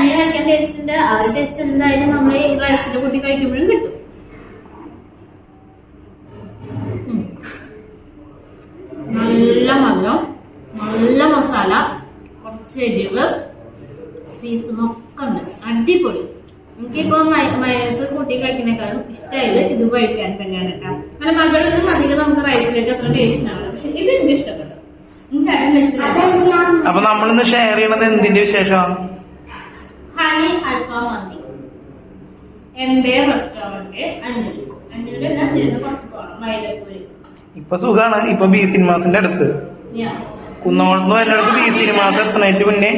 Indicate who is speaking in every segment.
Speaker 1: തനിയെ കഴിക്കാൻ ടേസ്റ്റ് ഉണ്ട് ആ ഒരു ടേസ്റ്റ് എന്തായാലും നമ്മൾ ഈ റൈസിന്റെ കൂട്ടി കഴിക്കുമ്പോഴും കിട്ടും. നല്ല മധുരം നല്ല മസാല കുറച്ച് എരിവ് പീസും ഒക്കെ ഉണ്ട്. അടിപൊളി. എനിക്കിപ്പോ മയസ് കൂട്ടി കഴിക്കുന്നേക്കാളും ഇഷ്ടമായത് ഇത് കഴിക്കാൻ തന്നെയാണ് കേട്ടോ. അങ്ങനെ മധുരം അധികം നമുക്ക് റൈസിലേക്ക് അത്ര ടേസ്റ്റ് ഉണ്ടാവില്ല പക്ഷെ ഇത് എനിക്ക് ഇഷ്ടപ്പെട്ടു.
Speaker 2: അപ്പൊ നമ്മളിന്ന് ഷെയർ ചെയ്യണത് എന്തിന്റെ വിശേഷം?
Speaker 1: ഹണി അൽഫാം മന്തി റെസ്റ്റോറന്റ് കുറച്ച് പോകണം മൈലപ്പൂര്
Speaker 2: ഇപ്പൊ സുഖാണ്. ഇപ്പൊ ബി സിനിമാസിന്റെ അടുത്ത്.
Speaker 1: ഞാൻ
Speaker 2: കുന്നോളന്ന് വരുന്നിടത്ത് ബി സിനിമാസ് എത്തുന്നതിന് മുന്നേ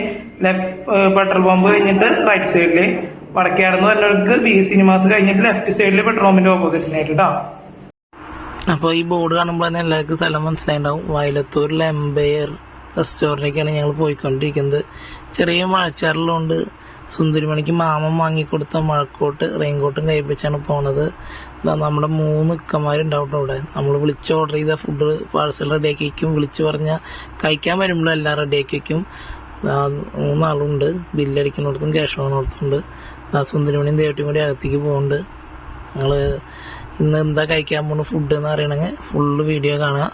Speaker 2: ലെഫ്റ്റ് പെട്രോൾ പമ്പ് കഴിഞ്ഞിട്ട് റൈറ്റ് സൈഡിൽ വടക്കേടന്ന് വരുന്നവർക്ക് ബി സിനിമാസ് കഴിഞ്ഞിട്ട് ലെഫ്റ്റ് സൈഡിൽ പെട്രോൾ പമ്പിന്റെ ഓപ്പോസിറ്റിനായിട്ട് കേട്ടോ അപ്പോൾ ഈ ബോർഡ് കാണുമ്പോൾ തന്നെ എല്ലാവർക്കും സ്ഥലം മനസ്സിലായിട്ടുണ്ടാവും വയലത്തൂരിലെ എംപയർ റെസ്റ്റോറന്റിലേക്കാണ് ഞങ്ങൾ പോയിക്കൊണ്ടിരിക്കുന്നത്. ചെറിയ മഴച്ചാറിലുകൊണ്ട് സുന്ദരിമണിക്ക് മാമൻ വാങ്ങിക്കൊടുത്ത മഴക്കോട്ട് റെയിൻകോട്ടും കൈപ്പിച്ചാണ് പോണത്. ഇതാ നമ്മുടെ മൂന്ന് ഇക്കന്മാരുണ്ടാവും അവിടെ. നമ്മൾ വിളിച്ച് ഓർഡർ ചെയ്ത ഫുഡ് പാഴ്സൽ റെഡിയാക്കി വയ്ക്കും വിളിച്ച് പറഞ്ഞാൽ കഴിക്കാൻ വരുമ്പോഴും എല്ലാം റെഡിയാക്കി വയ്ക്കും മൂന്നാളുണ്ട്. ബില്ലടിക്കുന്നിടത്തും ക്യാഷ് വാങ്ങുന്നിടത്തുണ്ട്. ദാ സുന്ദരിമണിയും ദേവട്ടിയും കൂടി അകത്തേക്ക് പോകുന്നുണ്ട് ഞങ്ങൾ ഇന്ന് എന്താ കഴിക്കാൻ പോകുന്ന ഫുഡ് എന്ന് അറിയണമെങ്കിൽ ഫുള്ള് വീഡിയോ കാണുക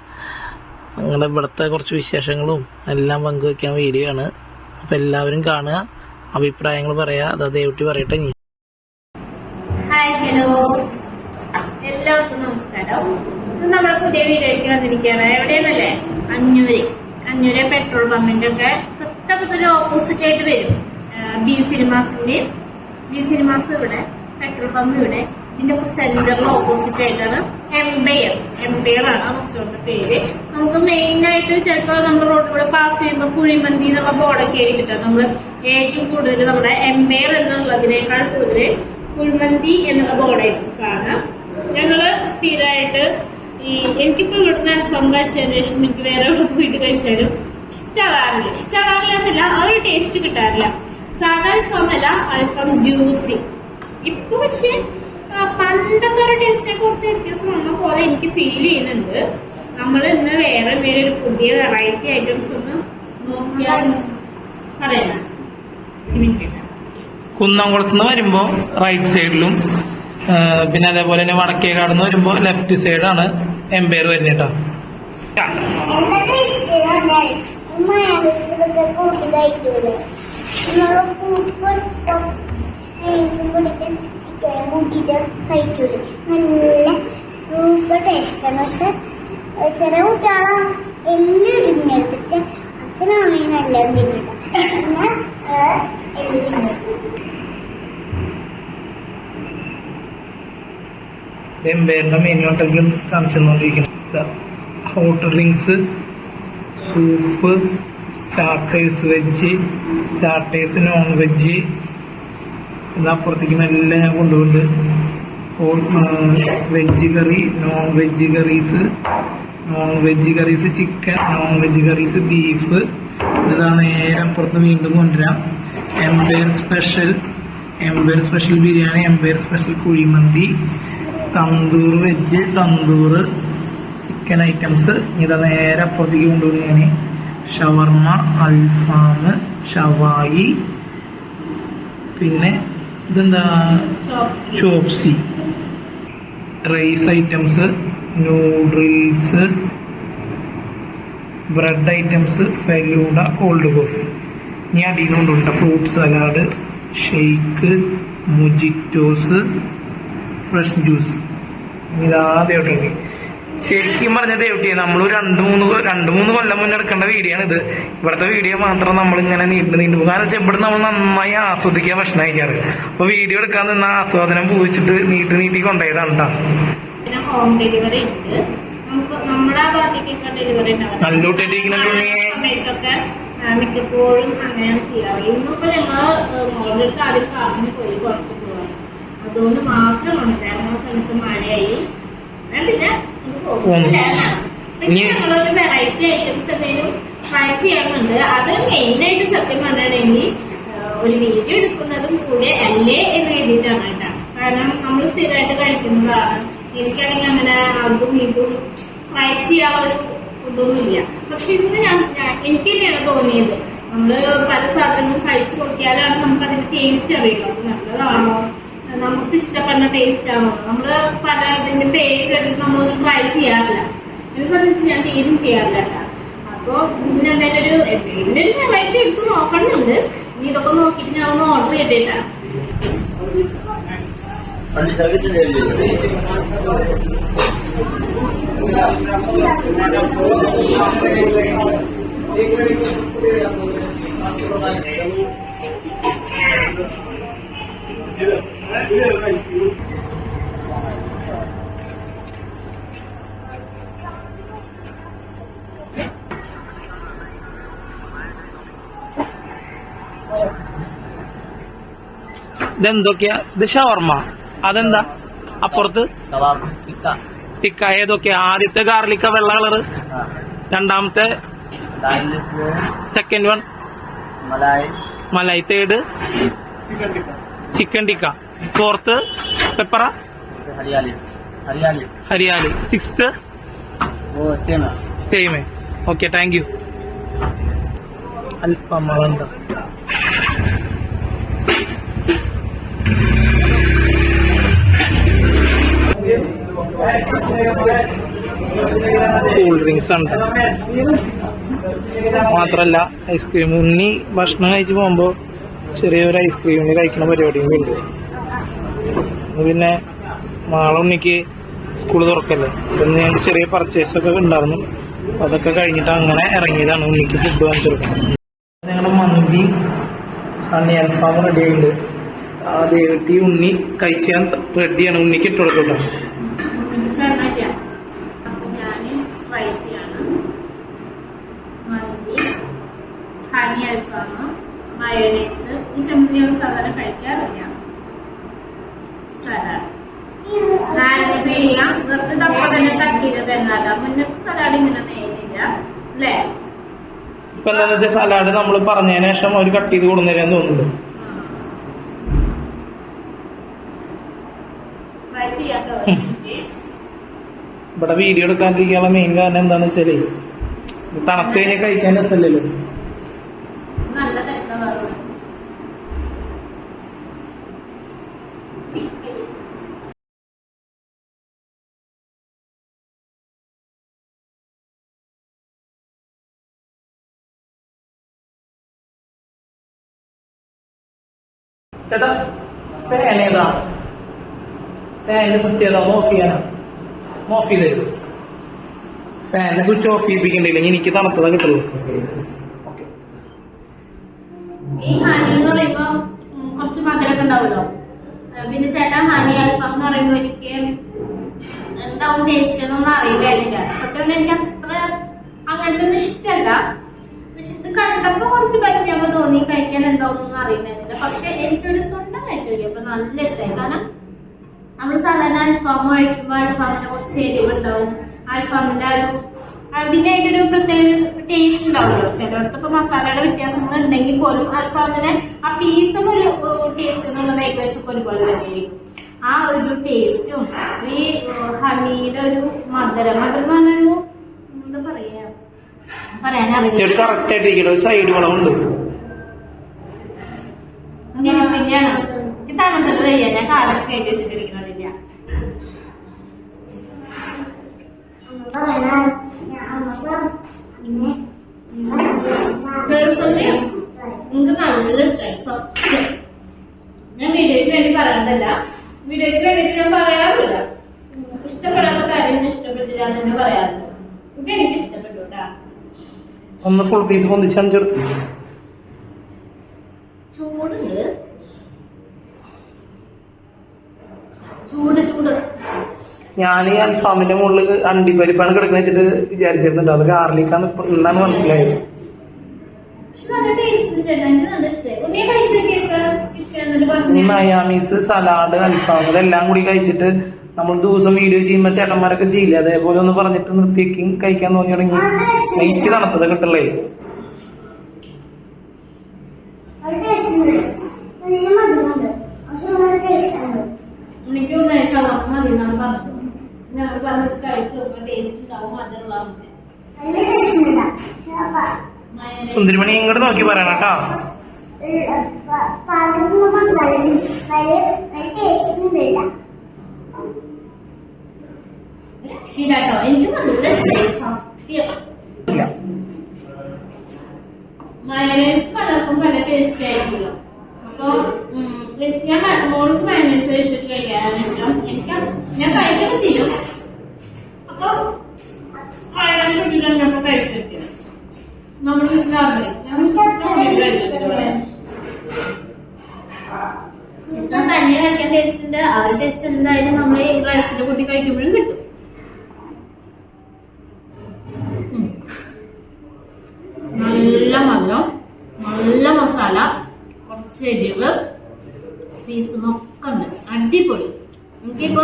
Speaker 2: ഞങ്ങളുടെ ഇവിടുത്തെ കുറച്ച് വിശേഷങ്ങളും എല്ലാം പങ്കുവെക്കാൻ വീഡിയോ ആണ്. അപ്പം എല്ലാവരും കാണുക. അഭിപ്രായങ്ങൾ പറയാ. അതാ ദേവട്ടി പറയട്ടെ നീ
Speaker 1: ഹായ് ഹലോ എല്ലാവർക്കും നമസ്കാരം. നമ്മൾ പുതിയ വീഡിയോയ്ക്ക് വന്നിരിക്കുകയാണ്. എവിടെയാണല്ലേ അഞ്ഞൂര് അഞ്ഞൂര് പെട്രോൾ പമ്പിന്റെ ഒക്കെ തൊട്ടപ്പുറത്തൊരു ഓപ്പോസിറ്റ് ആയിട്ട് വരും. ബി സിനിമാസിന്റെ ബി സിനിമാസ് ഇവിടെ. പെട്രോൾ പമ്പ് ഇവിടെ ഇതിന്റെ സെന്ററിൽ ഓപ്പോസിറ്റ് ആയിട്ടാണ് എംബയർ എംബയർ ആണ് ആ റെസ്റ്റോറന്റ് പേര്. നമുക്ക് മെയിൻ ആയിട്ട് ചിലപ്പോൾ നമ്മൾ റോഡിലൂടെ പാസ് ചെയ്യുമ്പോൾ കുഴിമന്തി എന്നുള്ള ബോർഡൊക്കെ ആയിരിക്കും കിട്ടുക നമ്മൾ ഏറ്റവും കൂടുതൽ നമ്മുടെ എംബയർ എന്നുള്ളതിനേക്കാൾ കൂടുതൽ കുഴിമന്തി എന്നുള്ള ബോർഡായിരിക്കും കാണാം. ഞങ്ങൾ സ്ഥിരമായിട്ട് ഈ എനിക്കിപ്പോ ഇവിടുന്ന് അൽഫാം കഴിച്ചതിന് ശേഷം എനിക്ക് വേറെ എവിടെ പോയിട്ട് കഴിച്ചാലും ഇഷ്ടമാകാറില്ല ഇഷ്ടമാകില്ല എന്നല്ല ആ ഒരു ടേസ്റ്റ് കിട്ടാറില്ല. സാധാ അൽഫാം അല്ല അൽഫാം ജ്യൂസി ഇപ്പൊ പക്ഷെ പണ്ടത്തെ ഒരു ടേസ്റ്റിനെ കുറിച്ച് വ്യത്യാസം വന്ന പോലെ എനിക്ക് ഫീൽ ചെയ്യുന്നുണ്ട്. നമ്മൾ ഇന്ന് വേറെ എന്തെങ്കിലും ഒരു പുതിയ വെറൈറ്റി ഐറ്റംസ് ഒന്ന് നോക്കിയാൽ
Speaker 2: കുന്നംകുളത്ത് നിന്ന് വരുമ്പോൾ റൈറ്റ് സൈഡിലും പിന്നെ അതേപോലെ തന്നെ വടക്കേക്കാട് നിന്ന് വരുമ്പോൾ ലെഫ്റ്റ് സൈഡാണ് എംപയർ വരുന്നത് കേട്ടോ.
Speaker 3: ഉമ്മ നല്ല സൂപ്പർ ടേസ്റ്റാണ് പക്ഷെ ചില കുട്ടികളെ എല്ലാം പക്ഷെ അച്ഛനും അമ്മയും എന്നാൽ എല്ലാം
Speaker 2: എംപയറിന്റെ മെനു ഉണ്ടെങ്കിൽ hot drinks soup starters veg starters non veg ഇതപ്പുറത്തേക്ക് മെല്ലെ ഞാൻ കൊണ്ടുപോകുന്നുണ്ട് veg curry non veg curries non veg curries chicken non veg curries beef ഇതാ നേരെ അപ്പുറത്ത് വീണ്ടും കൊണ്ടുവരാം. Empire special Empire special biryani Empire special kuzhimandi tandoor veg tandoor chicken items ഇതാ നേരെ അപ്പുറത്തേക്ക് കൊണ്ടുപോയി ഞാൻ ഷവർമ അൽഫാം ഷവായി പിന്നെ ഇതെന്താ? Chop suey rice items noodles bread items falooda cold coffee ഇനി അടിയിൽ കൊണ്ടുണ്ട് fruit salad shake mojitos fresh juice ഇതാദ്യമായിട്ടുണ്ട് ശരിക്കും പറഞ്ഞ ദേവട്ടി നമ്മൾ രണ്ട് മൂന്ന് രണ്ട് മൂന്ന് കൊല്ലം മുന്നേ എടുക്കേണ്ട വീഡിയോ ആണ് ഇത്. ഇവിടുത്തെ വീഡിയോ മാത്രം നമ്മൾ ഇങ്ങനെ നീണ്ടു നീണ്ടു പോകും. കാരണം വെച്ചാൽ ഇവിടെ നമ്മൾ നന്നായി ആസ്വദിക്കാൻ ഭക്ഷണം കഴിക്കാറ് അപ്പൊ വീഡിയോ എടുക്കാൻ നിന്ന് ആസ്വാദനം പൂവിച്ചിട്ട് നീട്ടി നീട്ടി കൊണ്ടുപോയതാണ് കേട്ടോ
Speaker 1: ഹോം ഡെലിവറി ഉണ്ട്. നമുക്ക് നമ്മുടെ ഭാഗത്തേക്കൊക്കെ ഡെലിവറി മിക്കപ്പോഴും അങ്ങനെയാണ് ചെയ്യാറ്. ഇന്നിപ്പോ ഞങ്ങൾ മോഡൽസ് ആദ്യം പോയി പുറത്ത് അതുകൊണ്ട് മാത്രമാണ് ഞങ്ങളുടെ സ്ഥലത്ത് മഴയായി. പിന്നെ
Speaker 2: ഇനി-
Speaker 1: വെറൈറ്റി ഐറ്റംസ് എന്തെങ്കിലും ട്രൈ ചെയ്യാറുണ്ട്. അത് മെയിൻ ആയിട്ട് സത്യം പറഞ്ഞിട്ടുണ്ടെങ്കിൽ ഒരു വീഡിയോ എടുക്കുന്നതും കൂടെ അല്ലേ എന്ന് വേണ്ടിയിട്ടാണ് കേട്ടോ. കാരണം നമ്മൾ സ്ഥിരമായിട്ട് കഴിക്കുന്നതാണ് എനിക്കാണെങ്കിൽ അങ്ങനെ അതും ഇതും ട്രൈ ചെയ്യാനുള്ള ഒരു ഇതൊന്നുമില്ല. പക്ഷെ ഇന്ന് ഞാൻ ഞാൻ- എനിക്ക് തന്നെയാണ് തോന്നിയത്. നമ്മൾ പല സാധനങ്ങളും കഴിച്ചു നോക്കിയാലാണ് നമുക്ക് ടേസ്റ്റ് നല്ലതാണോ? നമുക്ക് ഇഷ്ടപ്പെടുന്ന ടേസ്റ്റ് ആണോ? നമ്മൾ പല നമ്മളൊന്നും ട്രൈ ചെയ്യാറില്ല. എന്നെ സംബന്ധിച്ച് ഞാൻ തീരും ചെയ്യാറില്ല കേട്ടോ. അപ്പൊ ഇതിനെന്തായാലും ഒരു എന്തെങ്കിലും ഒരു വെറൈറ്റി എടുത്ത് നോക്കണമെന്നുണ്ട് ഇനി ഇതൊക്കെ നോക്കിയിട്ട് ഞാൻ ഒന്ന് ഓർഡർ ചെയ്തേട്ടാ
Speaker 2: ഇതെന്തൊക്കെയാ? ഇത് ഷവർമ്മ അതെന്താ? അപ്പുറത്ത്
Speaker 4: ടിക്ക.
Speaker 2: ഏതൊക്കെ ഏതൊക്കെയാ? ആദ്യത്തെ ഗാർലിക്ക വെള്ള കളറ്.
Speaker 4: ആ,
Speaker 2: രണ്ടാമത്തെ second one
Speaker 4: malai.
Speaker 2: Malai. Third chicken tikka fourth pepper
Speaker 4: hariyali.
Speaker 2: Sixth
Speaker 4: സേന
Speaker 2: സെയിമേ ഓക്കെ താങ്ക് യു അൽഫാം കൂൾ ഡ്രിങ്ക്സ് ഉണ്ട്. മാത്രല്ല ഐസ്ക്രീം ഉണ്ണി ഭക്ഷണം കഴിച്ച് പോകുമ്പോ ചെറിയൊരു ഐസ്ക്രീമിൽ കഴിക്കുന്ന പരിപാടിയും ഉണ്ട് പിന്നെ നാളെ ഉണ്ണിക്ക് സ്കൂൾ തുറക്കല്ലേ? ഇന്ന് ഞങ്ങൾക്ക് ചെറിയ പർച്ചേസ് ഒക്കെ ഉണ്ടായിരുന്നു. അപ്പൊ അതൊക്കെ കഴിഞ്ഞിട്ട് അങ്ങനെ ഇറങ്ങിയതാണ് ഉണ്ണിക്ക് ഫുഡ് വാങ്ങിച്ചെടുക്കുന്നത് ഞങ്ങളുടെ മന്തി ഹണി അൽഫാം റെഡി ആയിട്ടുണ്ട്. ആ ദേവത്തി ഉണ്ണി കഴിക്കാൻ റെഡിയാണ് ഉണ്ണിക്ക് ഇട്ട്
Speaker 1: ഹണി അൽഫാം മയോനൈസ് ഈ ഞാൻ സാധാരണ കഴിക്കാറില്ല. സലാഡ് നാരങ്ങ പിഴിയ വെറുതെ തപ്പ തന്നെ കട്ട് ചെയ്തത് എന്നല്ല മുന്നത്തെ സലാഡ് ഇങ്ങനെ നേരില്ല അല്ലേ?
Speaker 2: ഇപ്പൊ എന്താന്ന് വെച്ചാൽ സലാഡ് നമ്മൾ പറഞ്ഞതിന് ശേഷം അവർ കട്ട് ചെയ്ത് കൊടുന്നേരാന്ന് തോന്നുന്നു. ഇവിടെ വീഡിയോ എടുക്കാണ്ടിരിക്കാനുള്ള മെയിൻ കാരണം എന്താന്ന് വെച്ചാൽ തണുത്ത് കഴിഞ്ഞാൽ കഴിക്കാൻ രസമല്ലല്ലോ. ചേട്ടാ ഫാൻ ഏതാണ് ഫാനിന്റെ സ്വിച്ച് ഏതാ ഓഫ് ചെയ്യാനാ. ഓഫ് ചെയ്ത് തരും. ഫാനിന്റെ സ്വിച്ച് ഓഫ് ചെയ്യിപ്പിക്കണ്ടില്ലെങ്കിൽ എനിക്ക് തണുത്തതാ കിട്ടുള്ളൂ. ഓക്കെ.
Speaker 1: ഈ ഹണി എന്ന് പറയുമ്പോ കുറച്ച് മധുരമൊക്കെ ഉണ്ടാവുമല്ലോ. പിന്നെ ചേട്ടാ ഹണി അൽഫാം എന്ന് പറയുമ്പോ എനിക്ക് എന്താവും ടേസ്റ്റ് എന്നൊന്നും അറിയില്ലായിരുന്നില്ല സത്യം എനിക്ക് അത്ര അങ്ങനത്തെ ഒന്നും ഇഷ്ടമല്ല. പക്ഷെ ഇത് കണ്ടപ്പോ കുറച്ച് പരിചയമൊക്കെ തോന്നി കഴിക്കാൻ എന്താവുന്നൊന്നും അറിയില്ലായിരുന്നില്ല പക്ഷെ എനിക്കൊരു തൊണ്ട കഴിച്ചു നോക്കിയപ്പോ നല്ല ഇഷ്ടമായി. കാരണം നമ്മൾ സാധാരണ അൽഫാം കഴിക്കുമ്പോൾ അൽഫാമിന്റെ കുറച്ച് എരിവുണ്ടാവും അൽഫാമിന്റെ ആ ഒരു അതിനായിട്ടൊരു പ്രത്യേക ടേസ്റ്റ് ഉണ്ടാവുമല്ലോ. ചിലയിടത്തൊക്കെ മസാലയുടെ വ്യത്യാസങ്ങൾ ഉണ്ടെങ്കിൽ പോലും അൽഫാമിന് ആ പീസും ഒരു ടേസ്റ്റ് എന്നുള്ളത് ഏകദേശം ഒരുപോലെ തന്നെയായിരിക്കും. ആ ഒരു ടേസ്റ്റും ഈ ഹണിയുടെ ഒരു മധുരം മധുരം പറഞ്ഞൊരു എന്താ പറയാ?
Speaker 2: ഒരു
Speaker 1: പറയാനറിയില്ല
Speaker 2: കറക്റ്റ് ആയിട്ട് സൈഡ് വളമുണ്ട്
Speaker 1: കയറ്റി വെച്ചിട്ടിരിക്കണതില്ല പേഴ്സണലി എനിക്ക് നല്ല ഇഷ്ടമായി സത്യം. ഞാൻ വീഡിയോയ്ക്ക് വേണ്ടി പറയണ്ടല്ല വീഡിയോയ്ക്ക് വേണ്ടിട്ട് ഞാൻ പറയാറില്ല. ഇഷ്ടപ്പെടാത്ത കാര്യം ഇഷ്ടപ്പെട്ടില്ല എന്ന് പറയാറില്ല ഇത് എനിക്ക് ഇഷ്ടപ്പെട്ടു കേട്ടാ.
Speaker 2: ഒന്ന് ഫുൾ പീസ് പൊന്തിച്ചാണ് ചേർത്ത്
Speaker 1: ചൂട് ചൂട് ചൂട്.
Speaker 2: ഞാൻ ഈ അൽഫാമിന്റെ മുകളിൽ അണ്ടിപ്പരിപ്പാണ് കിടക്കുന്ന വെച്ചിട്ട് വിചാരിച്ചിരുന്നുണ്ട് അത് ഗാർലിക്കാന്ന് ഇന്നാണ് മനസ്സിലായത്. ഈ മയാമീസ് സലാഡ് അൽഫാം ഇതെല്ലാം കൂടി കഴിച്ചിട്ട് നമ്മൾ ദിവസം വീഡിയോ ചെയ്യുമ്പോൾ ചേട്ടന്മാരൊക്കെ ചെയ്യില്ല? അതേപോലെ ഒന്ന് പറഞ്ഞിട്ട് നിർത്തിയേക്കും. കഴിക്കാൻ തോന്നി തുടങ്ങി. നൈറ്റ് തണുത്തത് കിട്ടുള്ളേ
Speaker 1: മതി എന്നാണ് പറഞ്ഞത് ഞങ്ങൾ കഴിച്ചു നോക്കുക ടേസ്റ്റ് ഉണ്ടാവും മധുരമുള്ള
Speaker 2: സുന്ദരിമണി ഇങ്ങോട്ട് നോക്കി പറയണം കേട്ടോ
Speaker 1: ശരിട്ടോ പലർക്കും പല ടേസ്റ്റ് ആയിരിക്കുമല്ലോ. അപ്പൊ ഞാൻ മോൾക്ക് മയനേസ് കഴിച്ചിട്ട് എനിക്ക് ഞാൻ കഴിക്കാൻ ചെയ്യും. അപ്പൊ ഞാൻ നമ്മൾ നോർമലി ചിക്കൻ തന്നെ കഴിക്കാൻ ടേസ്റ്റ് ഉണ്ട്. ആ ഒരു ടേസ്റ്റ് എന്തായാലും നമ്മൾ ഈ റൈസിന്റെ കൂട്ടി കഴിക്കുമ്പോഴും കിട്ടും ഉം. നല്ല മധുരം നല്ല മസാല കുറച്ച് എരിവ് പീസ് ഒക്കെ ഉണ്ട് അടിപൊളി എനിക്കിപ്പോ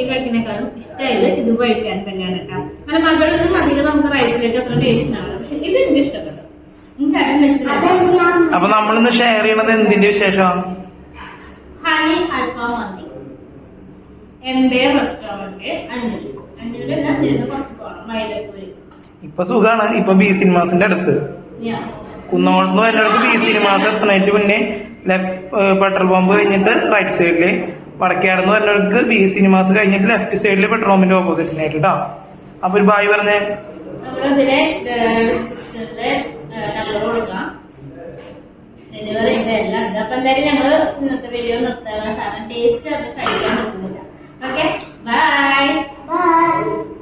Speaker 1: മയസ് കൂട്ടി കഴിക്കുന്നേക്കാളും ഇഷ്ടമായത് ഇത് കഴിക്കാൻ തന്നെയാണ് കേട്ടോ. അങ്ങനെ മധുരം അധികം നമുക്ക് റൈസിലേക്ക് അത്ര ടേസ്റ്റ് ആവില്ല പക്ഷെ ഇത് എനിക്ക് ഇഷ്ടപ്പെട്ടു.
Speaker 2: അപ്പൊ നമ്മളിന്ന് ഷെയർ ചെയ്യണത് എന്തിന്റെ വിശേഷം?
Speaker 1: ഹണി അൽഫാം മന്തി. എന്റെ റെസ്റ്റോറന്റ് അഞ്ഞൂര് അഞ്ഞൂരല്ല അഞ്ഞൂരിന് കുറച്ച് പോകണം മൈലപ്പൂര്
Speaker 2: ഇപ്പൊ സുഖാണ്. ഇപ്പൊ ബി സിനിമാസിന്റെ അടുത്ത്. കുന്നോളത്ത് വരുന്നവർക്ക് ബി സിനിമാസ് എത്തണേറ്റ് മുന്നേ ലെഫ്റ്റ് പെട്രോൾ പമ്പ് കഴിഞ്ഞിട്ട് റൈറ്റ് സൈഡിൽ വടക്കേടന്ന് പറഞ്ഞവർക്ക് ബി സിനിമാസ് കഴിഞ്ഞിട്ട് ലെഫ്റ്റ് സൈഡിൽ പെട്രോമിന്റെ ഓപ്പോസിറ്റിനായിട്ട് കേട്ടോ അപ്പൊ ഒരു ബായി പറഞ്ഞേ.
Speaker 1: Delivery video taste okay bye bye